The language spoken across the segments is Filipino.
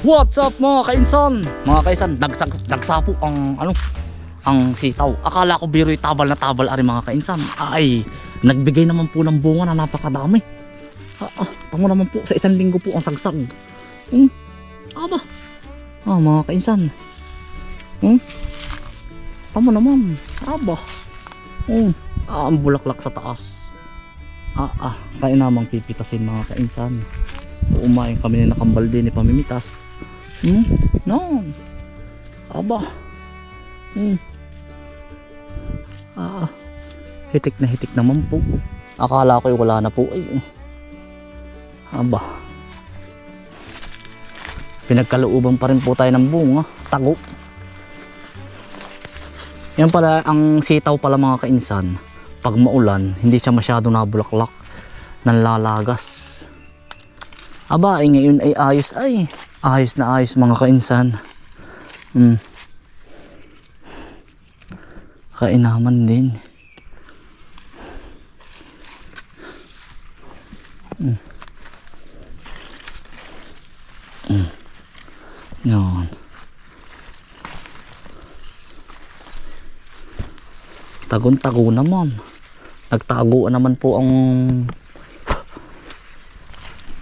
What's up mga kainsan? Mga kainsan, dagsag, dagsapo ang ano ang sitaw. Akala ko biro'y tabal na tabal ari mga kainsan. Ay, nagbigay naman po ng bunga na napakadami. Ah, ah, tango naman po sa isang linggo po ang sagsag. Hmm? Aba. Ah, mga kainsan. Hmm? Tamo naman. Aba. Hmm. Ah, ang bulaklak sa taas. Ah, ah, kaya namang pipitasin mga kainsan. Umain kami na nakambal din ni pamimitas. Hmm? No. Aba. Hmm. Ah. Hitik na hitik naman po. Akala ko wala na po ay. oh. Aba. Pinagkalooban pa rin po tayo ng bunga. Tago. Yan pala ang sitaw pala mga kainsan. Pag maulan, hindi siya masyado nabulaklak. Nanlalagas. Aba, ay ngayon ay ayos ay. Ayos na ayos mga kainsan. Hmm. Kainaman din. Hmm. Hmm. Yan. Tagon-tago naman. Nagtago naman po ang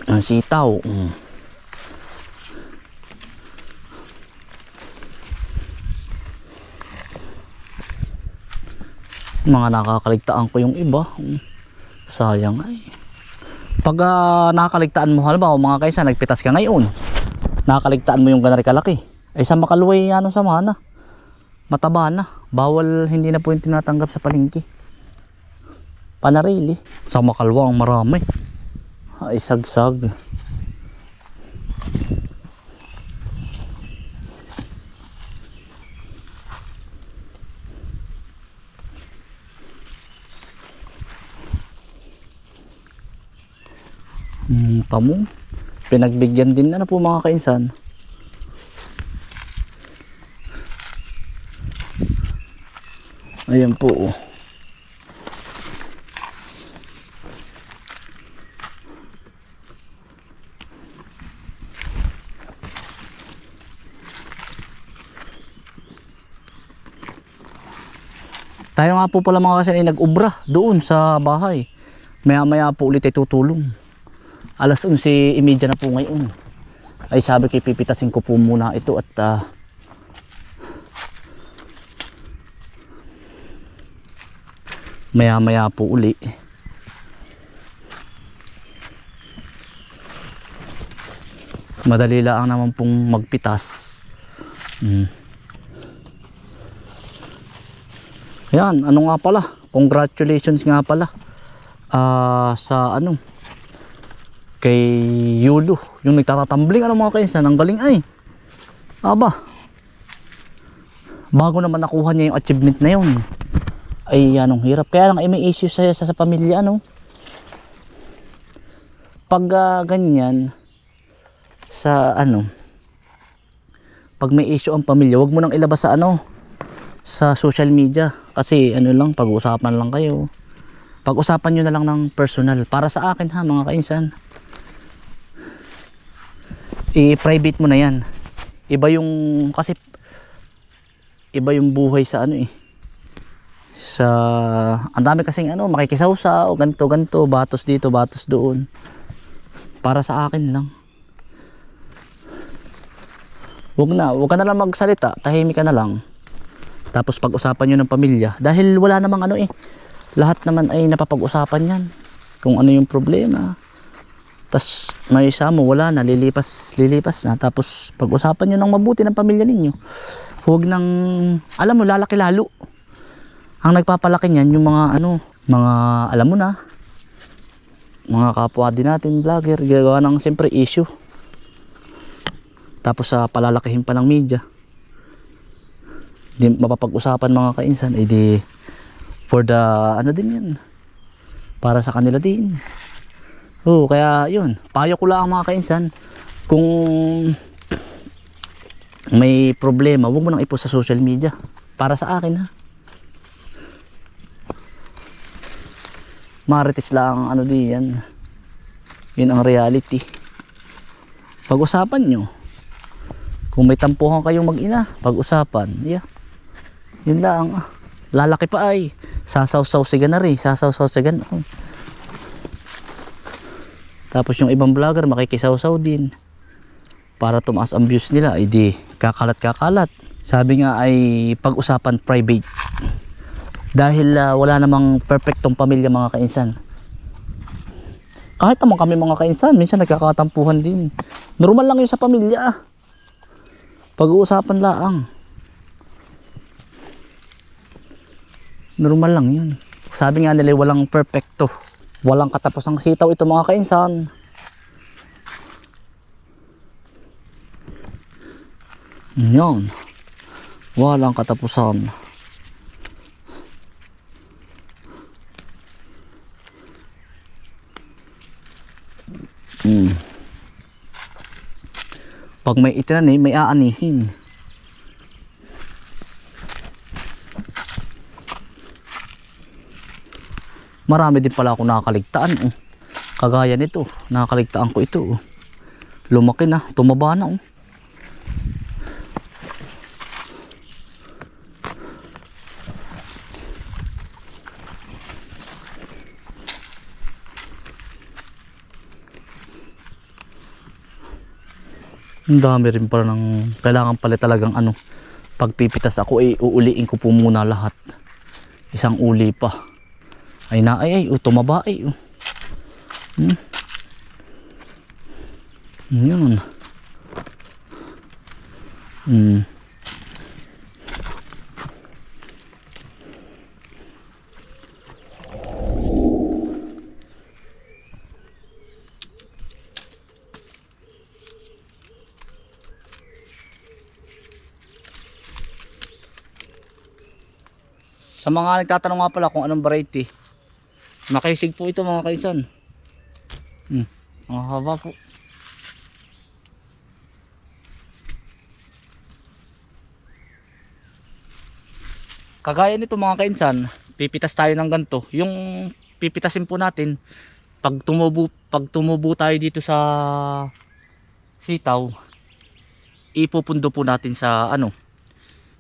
ang sitaw. Mm. Mga nakakaligtaan ko yung iba. Mm. Sayang ay. Pag uh, nakakaligtaan mo, halimbawa mga kaysa, nagpitas ka ngayon. Nakakaligtaan mo yung ganari kalaki. Ay sa makaluway, ano sa mana. Mataba na. Bawal, hindi na po yung tinatanggap sa palengke. Panarili. Sa makalwa ang marami. Ay sagsag. Hmm, tamo. Pinagbigyan din na, na po mga kainsan. Ayan po. oh. Tayo nga po pala mga kasin ay nag-ubra doon sa bahay. Maya maya po ulit ay tutulong. Alas 11.30 na po ngayon. Ay sabi kay pipitasin ko po muna ito at ah, maya maya po uli. Madali lang naman pong magpitas. Hmm. Yan, ano nga pala? Congratulations nga pala. Ah, sa ano? Kay Yulo, yung nagtatatumbling ano mga kainsan, ang galing ay. Aba. Bago naman nakuha niya yung achievement na yun. Ay, anong hirap. Kaya lang ay may issue sa, sa, sa pamilya, ano? Pag ah, ganyan, sa ano, pag may issue ang pamilya, wag mo nang ilabas sa ano, sa social media. Kasi ano lang, pag-uusapan lang kayo. Pag-usapan nyo na lang ng personal. Para sa akin ha, mga kainsan. I-private mo na yan. Iba yung, kasi, iba yung buhay sa ano eh. Sa, ang dami kasing ano, makikisawsaw, ganto ganto, batos dito, batos doon. Para sa akin lang. Huwag na, huwag ka na lang magsalita, tahimik ka na lang. Tapos pag-usapan nyo ng pamilya. Dahil wala namang ano eh. Lahat naman ay napapag-usapan yan. Kung ano yung problema. Tapos may isa mo, wala na, lilipas, lilipas na. Tapos pag-usapan nyo ng mabuti ng pamilya ninyo. Huwag nang, alam mo, lalaki lalo. Ang nagpapalaki niyan, yung mga ano, mga, alam mo na, mga kapwa din natin, vlogger, gagawa ng siyempre issue. Tapos sa palalakihin pa ng media di mapapag-usapan mga kainsan. Eh di for the ano din yun? Para sa kanila din. Oh kaya yun. Payo ko lang mga kainsan kung may problema huwag mo nang ipost sa social media. Para sa akin ha? Marites lang ano di yan. Yun ang reality. Pag-usapan nyo. Kung may tampuhan kayong mag-ina, pag-usapan, yeah. Yun lang. Lalaki pa ay. Sasaw-saw sigan na rin. Sasaw-saw sigan. Oh. Tapos yung ibang vlogger makikisaw-saw din. Para tumaas ang views nila, ay kakalat-kakalat. Sabi nga ay pag-usapan private. Dahil ah, wala namang perfectong pamilya mga kainsan. Kahit naman kami mga kainsan, minsan nagkakatampuhan din. Normal lang yun sa pamilya. ah. Pag-uusapan laang. Normal lang yun. Sabi nga nila walang perfecto. Walang katapusang sitaw ito mga kainsan. Yan. Walang katapusan. Hmm. Pag may itinanim, may aanihin. Marami din pala ako nakakaligtaan. Oh. Kagaya nito, nakakaligtaan ko ito. Oh. Lumaki na, tumaba na. Oh. Ang dami rin pala ng kailangan pala talagang ano pagpipitas ako ay uuliin ko po muna lahat. Isang uli pa. Ay na ay ay oh, tumaba ay. Oh. Hmm. Yun. Hmm. Sa mga nagtatanong nga pala kung anong variety, makisig po ito mga kaisan. Hmm, ang haba po. Kagaya nito mga kainsan, pipitas tayo ng ganito. Yung pipitasin po natin, pag tumubo, pag tumubo tayo dito sa sitaw, ipupundo po natin sa ano,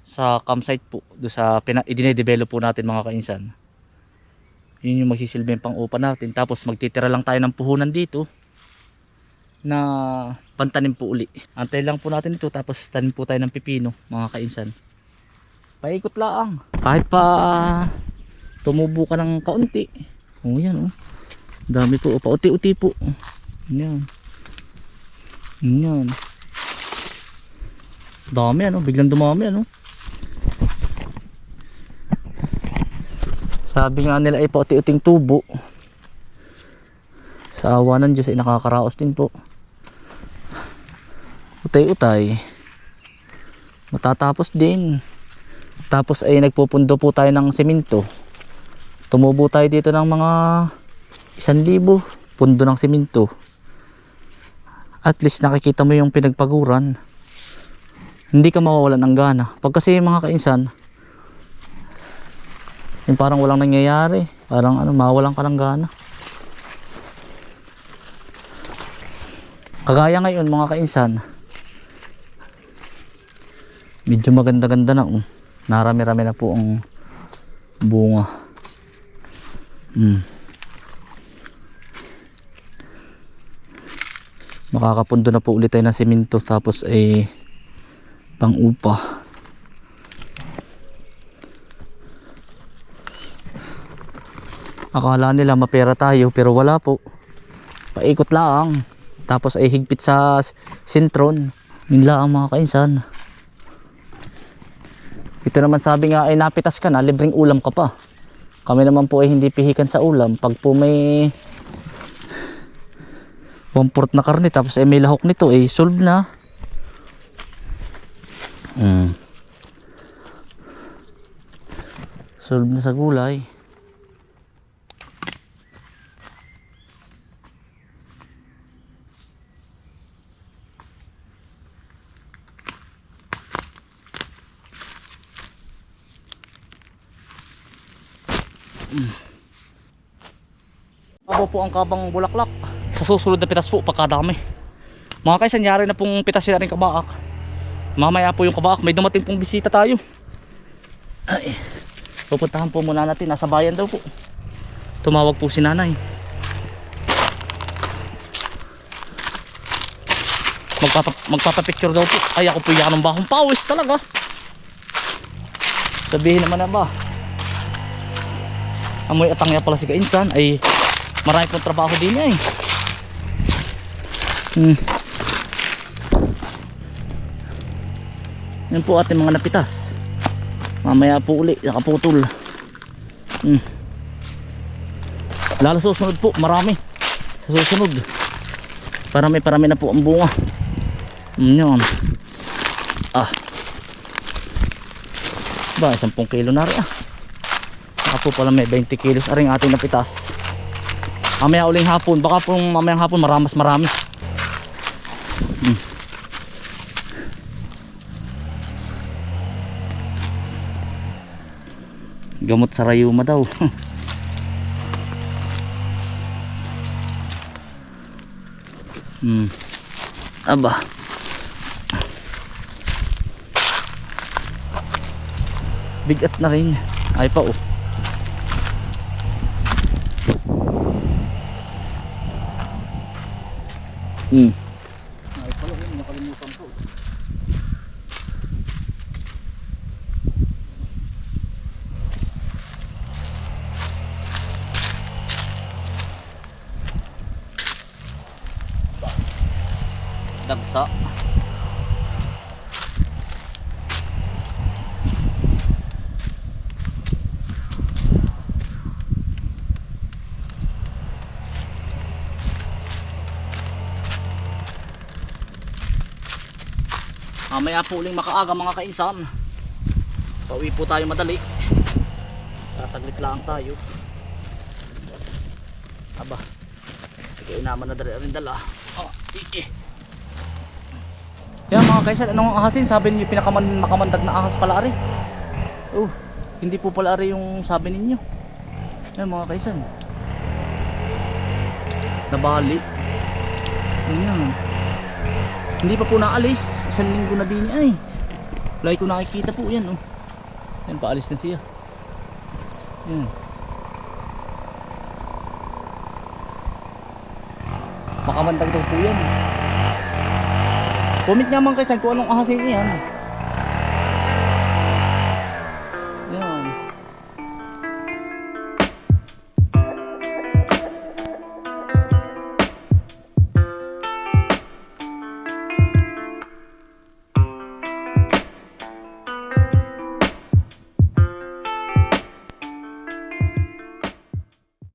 sa campsite po do sa pina, i-develop po natin mga kainsan yun yung magsisilbing pang upa natin. Tapos magtitira lang tayo ng puhunan dito na pantanim po uli. Antay lang po natin ito tapos tanim po tayo ng pipino mga kainsan. Paikot lang. Kahit pa tumubo ka ng kaunti. Oh yan oh. Dami po pauti-uti po. Yan. Yan. Dami ano. Biglang dumami ano Sabi nga nila ay pauti-uting tubo. Sa awa ng Diyos ay nakakaraos din po. Utay-utay. Matatapos din. Tapos ay nagpupundo po tayo ng semento. Tumubo tayo dito ng mga isang libo. Pundo ng semento. At least nakikita mo yung pinagpaguran. Hindi ka mawawalan ng gana. Pag kasi mga kainsan, yung parang walang nangyayari. Parang ano, mawalan ka ng gana. Kagaya ngayon mga kainsan. Medyo maganda-ganda na. Oh. Narami-rami na po ang bunga. Hmm. Makakapundo na po ulit tayo ng semento tapos ay pang upa. Akala nila mapera tayo pero wala po. Paikot lang. Tapos ay higpit sa sintron. Yun lang ang mga kainsan. Ito naman sabi nga ay napitas ka na, libreng ulam ka pa. Kami naman po ay hindi pihikan sa ulam. Pag po may one fourth na karne tapos ay may lahok nito eh solve na. Mm. Solve na sa gulay. Abo po ang kabang bulaklak. Sa susunod na pitas po, pagkadami. Mga kaysa, nyari na pong pitasin na rin kabaak. Mamaya po yung kabak. May dumating pong bisita tayo. Ay. Pupuntahan po muna natin. Nasa bayan daw po. Tumawag po si nanay. Magpapa, magpapapicture daw po. Ay ako po yan ng bakong pawis talaga. Sabihin naman na ba? Amoy atangya pala si Kainsan ay marami pong trabaho din eh. Hmm. Yan po ating mga napitas. Mamaya po uli, nakaputol. Hmm. Lalo sa susunod po, marami. Sa susunod. Parami, parami na po ang bunga. Hmm, yun. Ah. Ba, 10 kilo na rin ah. Saka po pala may 20 kilos aring ating napitas. Mamaya uling hapon, baka po mamayang hapon maramas marami. Hmm. Gamot sa rayuma daw. hmm. Aba. Bigat na rin. Ay pa oh. Hmm. Ay pala yun, nakalimutan ko. Dagsa. Mamaya po uling makaaga mga kainsan. Pauwi po tayo madali. Sasaglit lang tayo. Aba. Ikaw naman na dali rin dala. Oh, eh. Yan mga kaisan, anong ahasin? Sabi ninyo pinakaman makamandag na ahas pala ari. Oh, hindi po pala ari yung sabi ninyo. Yan mga kaisan. Nabali. Yan. Hindi pa po naalis. Isang linggo na din ay. Lagi ko nakikita po yan oh. Yan paalis na siya. Yan. Makamandag daw po yan. Comment nga mga kaisan kung anong ahasin yan.